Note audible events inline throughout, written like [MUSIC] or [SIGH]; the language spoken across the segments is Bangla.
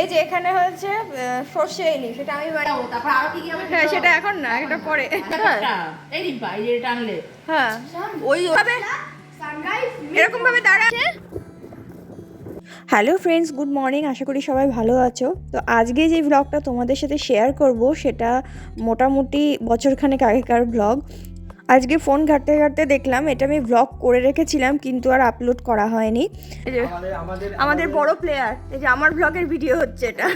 এই যে এখানে হচ্ছে আহ, সর্ষে ইলিশ সেটা আমি বানাবো তারপর আরও কি কি হবে হ্যাঁ সেটা এখন না এটা পরে। এই রিম্পা এই যে এটা আনলে। হ্যাঁ। ওই ভাবে এরকম ভাবে দাঁড়াচ্ছে। হ্যালো ফ্রেন্ডস গুড মর্নিং আশা করি সবাই ভালো আছো। তো আজকে যে ব্লগটা তোমাদের সাথে শেয়ার করব সেটা মোটামুটি বছরখানেক আগেকার ব্লগ আজকে ফোন ঘাটতে ঘাটতে দেখলাম এটা আমি ব্লগ করে রেখেছিলাম কিন্তু আর আপলোড করা হয়নি। আমাদের বড় প্লেয়ার এই যে আমার ব্লগের ভিডিও হচ্ছে এটা।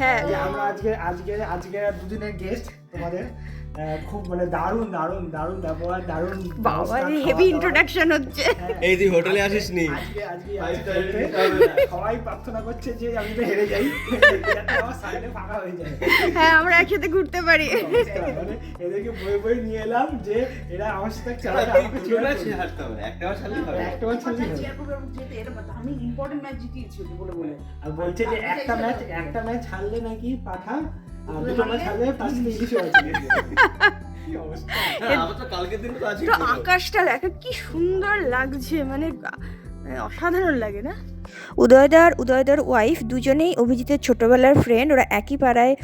হ্যাঁ। আজকে আজকে আজকে দুদিনের গেস্ট তোমাদের। খুব মানে দারুণ দারুণ দারুণ ব্যবহার দারুণ বাবা হেভি ইন্ট্রোডাকশন হচ্ছে। হ্যাঁ, এই তুই হোটেলে আসিস নি? আজকে আজকে। সবাই প্রার্থনা করছে যে আমি তো হেরে যাই। সাইডে ফাঁকা হয়ে যায়। হ্যাঁ আমরা একসাথে ঘুরতে পারি। [LAUGHS] মানে এদেরকে বই বই নিয়ে এলাম যে এরা আমার সাথে [LAUGHS] চালাবে আমাকে ম্যাচ করবে। হারতে হবে একটা ম্যাচ হারলেই হবে একটা ম্যাচ খেলতে হবে। আমি ইম্পর্টেন্ট ম্যাচ জিতিয়েছি বলে বলে। আর বলছে যে একটা ম্যাচ একটা ম্যাচ হারলে নাকি পাঠা [LAUGHS] অবস্থা? হ্যাঁ, তো আকাশটা দেখো কি সুন্দর লাগছে মানে মানে অসাধারণ লাগে না? উদয়দার উদয়দার ওয়াইফ দুজনেই অভিজিতের ছোটবেলার ফ্রেন্ড ওরা একই পাড়ায়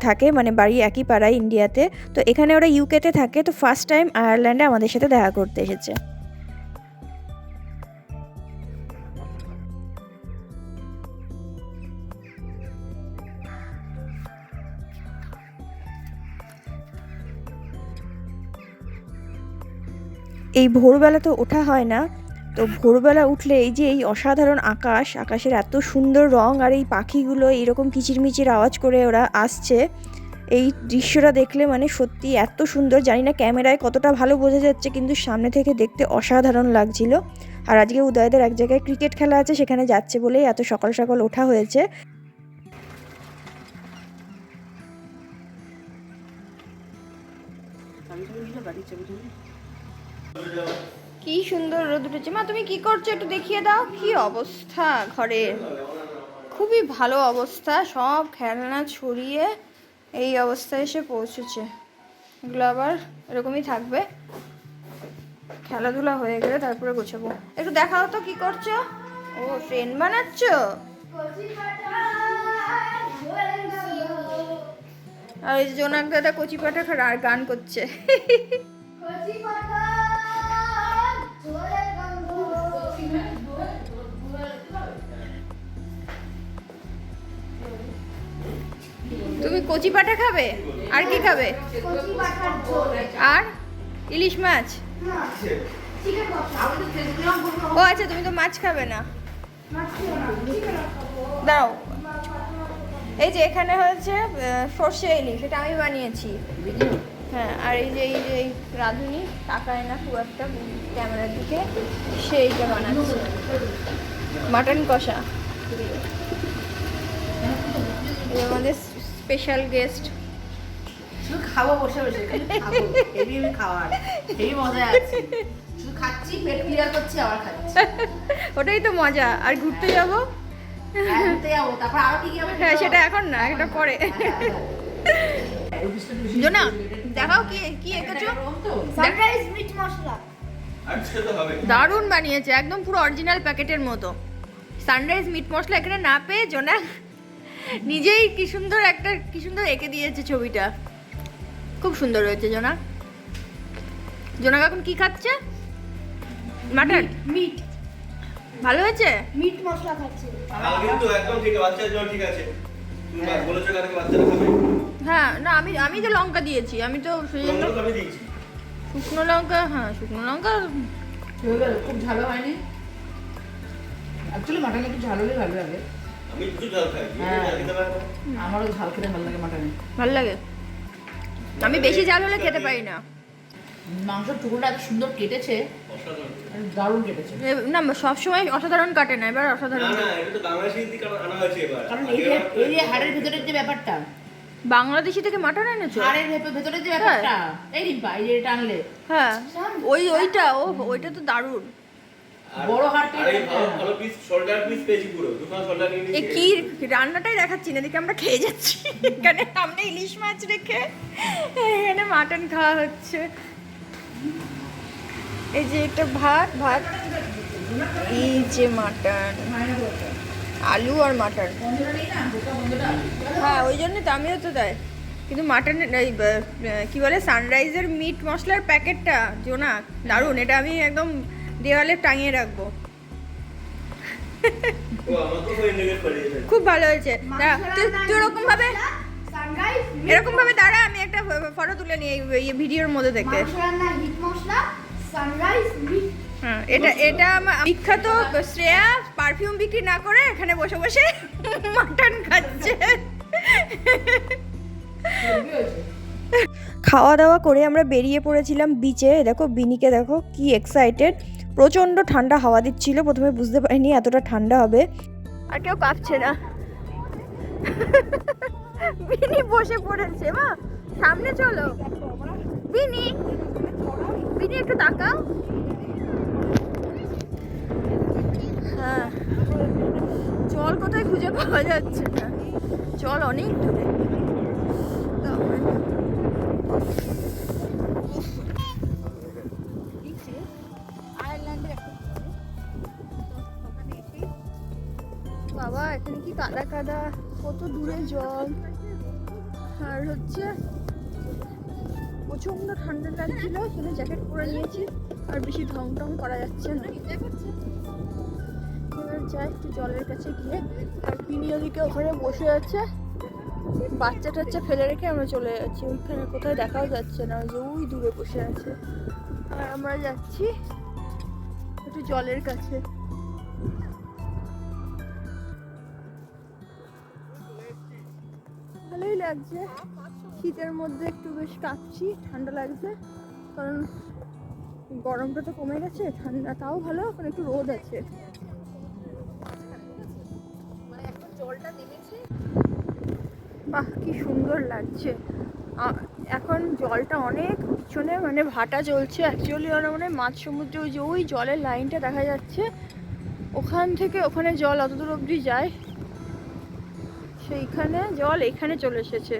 থাকে মানে বাড়ি একই পাড়ায় ইন্ডিয়াতে তো। এখানে ওরা ইউকেতে থাকে তো ফার্স্ট টাইম আয়ারল্যান্ডে আমাদের সাথে দেখা করতে এসেছে। এই ভোরবেলা তো ওঠা হয় না, তো ভোরবেলা উঠলে এই যে এই অসাধারণ আকাশ, আকাশের এত সুন্দর রং আর এই পাখিগুলো এইরকম কিচিরমিচির আওয়াজ করে ওরা আসছে, এই দৃশ্যটা দেখলে মানে সত্যি এত সুন্দর। জানি না ক্যামেরায় কতটা ভালো বোঝা যাচ্ছে, কিন্তু সামনে থেকে দেখতে অসাধারণ লাগছিল। আর আজকে উদয়দের এক জায়গায় ক্রিকেট খেলা আছে, সেখানে যাচ্ছে বলেই এত সকাল সকাল ওঠা হয়েছে। কি সুন্দর রোদ উঠেছে। মা, তুমি কি করছ? একটু দেখিয়ে দাও। কি অবস্থা ঘরে? খুবই ভালো অবস্থা। সব খেলনা ছড়িয়ে এই অবস্থায় এসে পৌঁছেছে। এগুলো আবার এরকমই থাকবে। খেলাধুলা হয়ে গেলে তারপরে গোছাবো। একটু দেখাও তো কি করছ। ও, ট্রেন বানাচ্ছো? আর এই জোনাক দাদা কচি পাঠা গান করছে। তুমি কচি পাঠা খাবে? আর কি খাবে? আর? ইলিশ মাছ? ও আচ্ছা তুমি তো মাছ খাবে না। দাও। এই যে এখানে আহ, সর্ষে ইলিশ এটা আমি বানিয়েছি। হ্যাঁ আর এই যে এই যে এই রাঁধুনি তাকায় না খুব একটা ক্যামেরার দিকে সে এইটা বানাচ্ছে। মাটন কষা। আমাদের স্পেশাল গেস্ট শুধু খাব বসে বসে হেভি হেভি খাওয়ার। হেভি মজা আছে। শুধু খাচ্ছি পেট ক্লিয়ার করছি আবার খাচ্ছি। ওটাই তো মজা। আর ঘুরতে যাব? হ্যাঁ, যাব। হবে? হ্যাঁ সেটা এখন না এটা পরে। জোনা দেখাও কি কি এঁকেছো? সানরাইজ মিট মশলা। আজকে তো হবে। দারুণ বানিয়েছে একদম পুরো অরিজিনাল প্যাকেটের মতো। সানরাইজ মিট মশলা এখানে না পেয়ে জোনা নিজেই কি সুন্দর একটা কি সুন্দর এঁকে দিয়েছে ছবিটা। খুব সুন্দর হয়েছে জোনা জোনা এখন কি খাচ্ছে? মাটন মিট ভালো হয়েছে? মিট মশলা খাচ্ছে। কিন্তু একদম ঠিক আছে বাচ্চার জন্য ঠিক আছে। তুমি বলেছ কালকে বাচ্চারা খাবে। হ্যাঁ না আমি আমি তো লঙ্কা দিয়েছি আমি তো সেই জন্য দিয়েছি। শুকনো লঙ্কা হ্যাঁ শুকনো লঙ্কা খুব ঝালো হয়নি। অ্যাকচুয়ালি মাটন একটু ঝাল হলে ভালো লাগে। আমি কিছু ঝাল খাই হ্যাঁ। খেতে আমারও ঝাল খেতে ভালো লাগে মাটনে ভালো লাগে? আমি বেশি জাল হলে খেতে পারি না। মাংসের টুকরোটা এত সুন্দর কেটেছে অসাধারণ। দারুণ কেটেছে। না সব সময় অসাধারণ কাটে না এবার অসাধারণ। না এটা তো বাংলাদেশি দিকে আনা হয়েছে এবার। কারণ এই যে এই যে হাড়ের ভেতরের যে ব্যাপারটা বাংলাদেশি থেকে মাটন এনেছো? হাড়ের ভেতর- ভেতরের যে ব্যাপারটা এই রিম্পা এই যে এটা আনলে। হ্যাঁ। ওই ওইটা ও ওইটা তো দারুণ। বড় হাড় আর এই পেয়ে ভালো ভালো পিস শোল্ডার পিস পেয়েছি পুরো। দুখানা শোল্ডার নিয়ে এ কি রান্নাটাই দেখাচ্ছি না দেখি আমরা খেয়ে যাচ্ছি। এখানে সামনে ইলিশ মাছ রেখে এখানে মাটন খাওয়া হচ্ছে। এই যে একটা ভাত ভাত। এই যে মাটন। আলু আর মাটন হ্যাঁ ওই জন্য আমিও তো তাই। কিন্তু মাটনের এই কি বলে সানরাইজের মিট মশলার প্যাকেটটা জোনা দারুণ। এটা আমি একদম দেওয়ালে টাঙিয়ে রাখব। খুব ভালো হয়েছে। তুই ভাবে এরকম ভাবে দাঁড়া, আমি একটা ফটো তুলে নিই এই- ভিডিওর মধ্যে থেকে মশলা সানরাইজ মিট এটা এটা আমার বিখ্যাত শ্রেয়া পারফিউম বিক্রি না করে এখানে বসে বসে [LAUGHS] মাটন খাচ্ছে। খাওয়া দাওয়া করে আমরা বেরিয়ে পড়েছিলাম বিচে দেখো বিনিকে দেখো কি এক্সাইটেড প্রচণ্ড ঠান্ডা হাওয়া দিচ্ছিল প্রথমে বুঝতে পারিনি এতটা ঠান্ডা হবে। আর কেউ কাঁপছে না। বিনি বসে পড়েছে মা। সামনে চলো। বিনি বিনি একটু তাকাও হ্যাঁ জল কোথায় খুঁজে পাওয়া যাচ্ছে না। জল অনেক দূরে। বাবা, এখানে কি কাদা কাদা? কত দূরে জল। আর হচ্ছে প্রচণ্ড ঠান্ডা লাগছিল সেখানে জ্যাকেট পরে নিয়েছি। আর বেশি ঢং টং করা যাচ্ছে না। যাই একটু জলের কাছে গিয়ে। আর পিনি ওদিকে ওখানে বসে আছে। বাচ্চা টাচ্চা ফেলে রেখে আমরা চলে যাচ্ছি। ওইখানে কোথায় দেখাও যাচ্ছে না যে ওই দূরে বসে আছে। আর আমরা যাচ্ছি একটু জলের কাছে। ভালোই লাগছে। শীতের মধ্যে একটু বেশ কাঁপছি, ঠান্ডা লাগছে। কারণ গরমটা তো কমে গেছে, ঠান্ডা, তাও ভালো, এখন একটু রোদ আছে। বাহ, কি সুন্দর লাগছে। এখন জলটা অনেক পিছনে মানে ভাটা চলছে। অ্যাকচুয়ালি ওরা মানে মাঝ সমুদ্রে ওই যে ওই জলের লাইনটা দেখা যাচ্ছে। ওখান থেকে ওখানে জল অত দূর অবধি যায়। সেইখানে জল এখানে চলে এসেছে।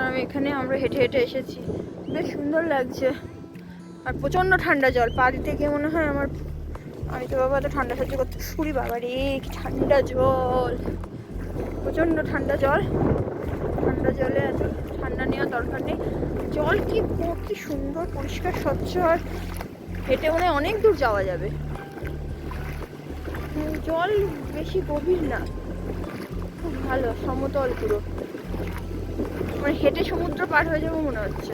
আর এখানে আমরা হেঁটে হেঁটে এসেছি। বেশ সুন্দর লাগছে। আর প্রচণ্ড ঠান্ডা জল। পা গিয়ে মনে হয় আমার আমি তো বাবা তো ঠান্ডা সহ্য করতে শুরি বাবা রে কি ঠান্ডা জল। প্রচণ্ড ঠান্ডা জল। ঠান্ডা জলে এত ঠান্ডা নেওয়ার দরকার নেই। জল কি কি সুন্দর, পরিষ্কার, স্বচ্ছ আর হেঁটে মনে অনেক দূর যাওয়া যাবে। জল বেশি গভীর না। খুব ভালো, সমতল পুরো। মানে হেঁটে সমুদ্র পার হয়ে যাব মনে হচ্ছে।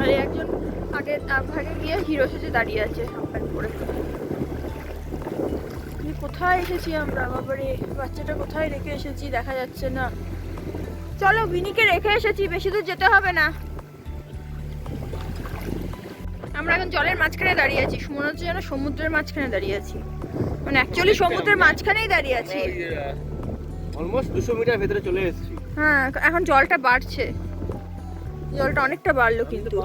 আর একজন আগে ভাগে গিয়ে হিরো সেজে দাঁড়িয়ে আছে হাফ প্যান্ট পরে কোথায় এসেছি আমরা? বাবারে বাচ্চাটা কোথায় রেখে এসেছি? দেখা যাচ্ছে না। চলো বিনিকে রেখে এসেছি বেশি দূর যেতে হবে না। আমরা এখন জলের মাঝখানে দাঁড়িয়ে আছি। মনে হচ্ছে যেন সমুদ্রের মাঝখানে দাঁড়িয়ে আছি। মানে অ্যাকচুয়ালি সমুদ্রের মাঝখানেই দাঁড়িয়ে আছি। অলমোস্ট দুশো মিটার ভেতরে চলে এসেছি। হ্যাঁ এখন জলটা বাড়ছে। জলটা অনেকটা বাড়লো কিন্তু।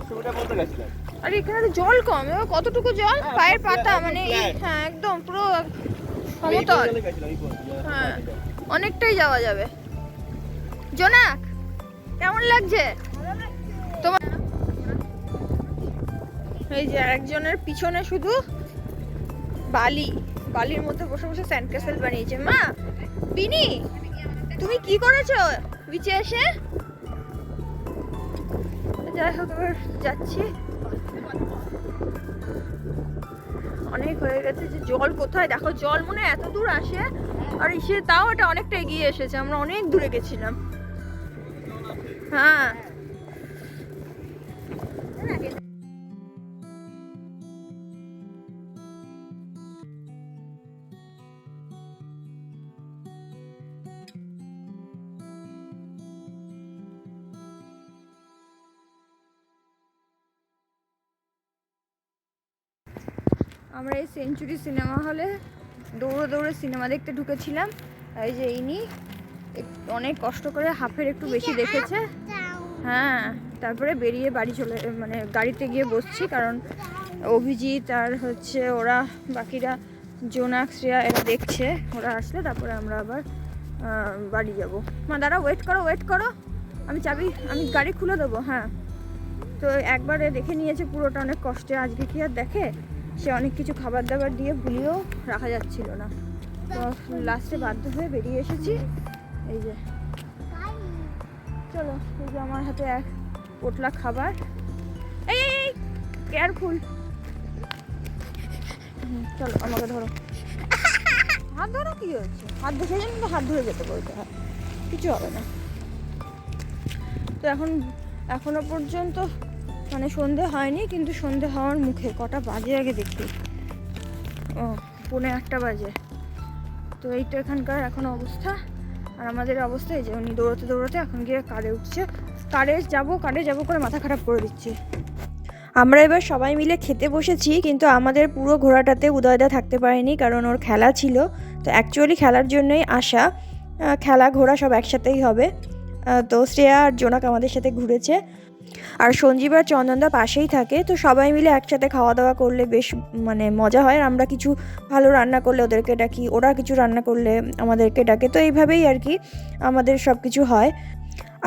আর এখানে জল কম। কতটুকু জল? পায়ের পাতা মানে হ্যাঁ একদম পুরো সমতল? হ্যাঁ। অনেকটাই যাওয়া যাবে। জোনাক কেমন লাগছে? তোমার এই যে একজনের পিছনে শুধু বালি। বালির মধ্যে বসে বসে স্যান্ড ক্যাসেল বানিয়েছে। মা বিনি তুমি কি করেছ বিচে এসে? যাই হোক এবার যাচ্ছি। অনেক হয়ে গেছে যে জল কোথায়? দেখো, জল মনে এত দূর আসে, আর এসে তাও এটা অনেকটা এগিয়ে এসেছে। আমরা অনেক দূরে গেছিলাম। হ্যাঁ। আমরা এই সেঞ্চুরি সিনেমা হলে দৌড়ে দৌড়ে সিনেমা দেখতে ঢুকেছিলাম। এই যে ইনি অনেক কষ্ট করে হাফের একটু বেশি দেখেছে। হ্যাঁ তারপরে বেরিয়ে বাড়ি চলে মানে গাড়িতে গিয়ে বসছি কারণ অভিজিৎ আর হচ্ছে ওরা, বাকিরা, জোনাক, শ্রেয়া এরা দেখছে। ওরা আসলে তারপরে আমরা আবার বাড়ি যাব। মা দাঁড়া ওয়েট করো ওয়েট করো। আমি চাবি, আমি গাড়ি খুলে দেবো হ্যাঁ। তো একবারে দেখে নিয়েছে পুরোটা, অনেক কষ্টে। আজকে কি আর দেখে? সে অনেক কিছু খাবার দাবার দিয়ে ভুলিয়েও রাখা যাচ্ছিল না। তো লাস্টে বাধ্য হয়ে বেরিয়ে এসেছি। এই যে। চলো, এই যে আমার হাতে এক পোটলা খাবার। এই কেয়ারফুল চলো, আমাকে ধরো। হাত ধরো, কি হচ্ছে হাত ধরে যেন তো হাত ধরে যেতে বলতে হয়। কিছু হবে না। তো এখন, এখনও পর্যন্ত মানে সন্ধে হয়নি, কিন্তু সন্ধে হওয়ার মুখে, কটা বাজে আগে দেখি। ও, পৌনে আটটা বাজে। তো এই তো এখানকার এখন অবস্থা। আর আমাদের অবস্থা এই যে, উনি দৌড়তে দৌড়তে এখন গিয়ে কারে উঠছে। কারে যাব কারে যাব করে মাথা খারাপ করে দিচ্ছে। আমরা এবার সবাই মিলে খেতে বসেছি, কিন্তু আমাদের পুরো ঘোড়াটাতে উদয়দা থাকতে পারেনি, কারণ ওর খেলা ছিল। তো অ্যাকচুয়ালি খেলার জন্যই আসা। খেলা, ঘোড়া সব একসাথেই হবে। তো শ্রেয়া আর জোনাক আমাদের সাথে ঘুরেছে। আর সঞ্জীব আর চন্দনদা পাশেই থাকে, তো সবাই মিলে একসাথে খাওয়া দাওয়া করলে বেশ মানে মজা হয়। আমরা কিছু ভালো রান্না করলে ওদেরকে ডাকি, ওরা কিছু রান্না করলে আমাদেরকে ডাকে। তো এইভাবেই আর কি আমাদের সব কিছু হয়।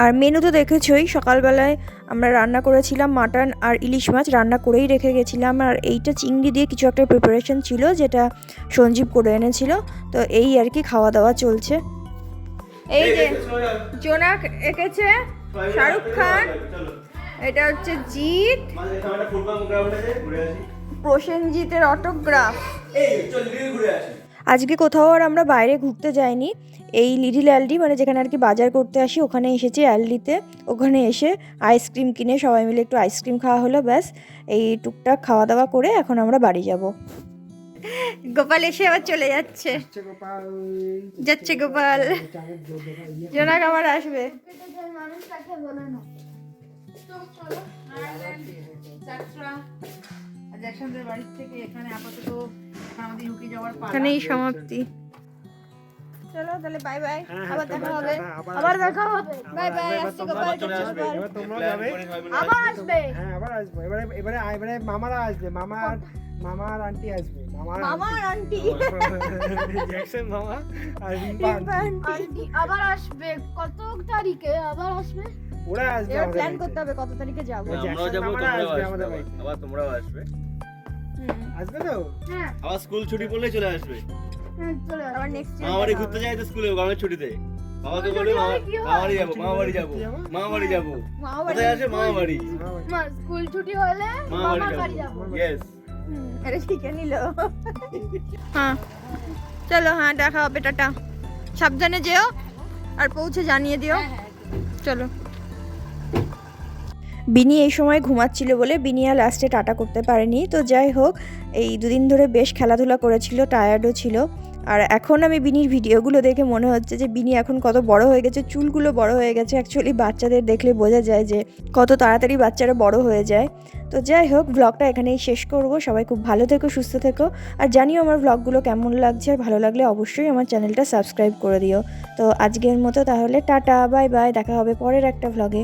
আর মেনু তো দেখেছই, সকালবেলায় আমরা রান্না করেছিলাম মাটন আর ইলিশ মাছ, রান্না করেই রেখে গেছিলাম। আর এইটা চিংড়ি দিয়ে কিছু একটা প্রিপারেশন ছিল, যেটা সঞ্জীব করে এনেছিল। তো এই আর কি খাওয়া দাওয়া চলছে। এই যে জোনাক এঁকেছে শাহরুখ খান। এটা হচ্ছে জিৎ। আসি। প্রসেনজিতের অটোগ্রাফ আজকে কোথাও আর আমরা বাইরে ঘুরতে যাইনি। এই লিডিল অ্যালডি মানে যেখানে আর কি বাজার করতে আসি ওখানে এসেছি অ্যালডিতে ওখানে এসে আইসক্রিম কিনে সবাই মিলে একটু আইসক্রিম খাওয়া হলো ব্যাস। এই টুকটাক খাওয়া দাওয়া করে এখন আমরা বাড়ি যাব। গোপাল এসে আবার চলে যাচ্ছে। যাচ্ছে গোপাল। জোনাক আবার আসবে। এখানেই সমাপ্তি। চলো তাহলে বাই বাই হ্যাঁ, আবার হ্যাঁ, দেখা হবে। আবার। দেখা হবে। বাই বাই এবার আসছে গোপাল চলে আসবে। এবার তোমরাও প্ল্যান যাবে। আবার আসবে। হ্যাঁ আবার আসব। এবারে এবারে এবারে মামারা আসবে। মামা আর মামা আর আন্টি আসবে। মামা মামা আর আন্টি। জ্যাকসন মামা আর রিম্পা আন্টি। আবার আসবে। কত তারিখে? আবার আসবে? ওরা আসবে এবার প্ল্যান করতে হবে কত তারিখে যাব। ওই আমরাও জ্যাকসন যাব তোমরাও আসবে আসবে আমাদের আবার। তোমরাও আসবে। আসবে তো? হ্যাঁ। আবার স্কুল ছুটি পড়লে চলে আসবে। হ্যাঁ, মামা বাড়ি ঘুরতে যাই তো স্কুলে গরমের ছুটিতে। বাবাকে মামা বাড়ি যাব মামা বাড়ি যাব মামা বাড়ি যাব। কোথায় মামা বাড়ি। মা স্কুল ছুটি হলে মামা বাড়ি বাড়ি যাব। ইয়েস এটা শিখে নিল। হ্যাঁ। চলো হ্যাঁ দেখা হবে টাটা। সাবধানে যেও আর পৌঁছে জানিয়ে দিও। চলো। বিনি এই সময় ঘুমাচ্ছিল বলে বিনিয়া লাস্টে টাটা করতে পারেনি। তো যাই হোক এই দুদিন ধরে বেশ খেলাধুলা করেছিল টায়ার্ডও ছিল। আর এখন আমি বিনির ভিডিওগুলো দেখে মনে হচ্ছে যে বিনি এখন কত বড় হয়ে গেছে, চুলগুলো বড় হয়ে গেছে। অ্যাকচুয়ালি বাচ্চাদের দেখলে বোঝা যায় যে কত তাড়াতাড়ি বাচ্চারা বড় হয়ে যায়। তো যাই হোক ব্লগটা এখানেই শেষ করব। সবাই খুব ভালো থেকো, সুস্থ থেকো। আর জানিও আমার ব্লগগুলো কেমন লাগছে। আর ভালো লাগলে অবশ্যই আমার চ্যানেলটা সাবস্ক্রাইব করে দিও। তো আজকের মতো তাহলে, টাটা বাই বাই দেখা হবে পরের একটা ব্লগে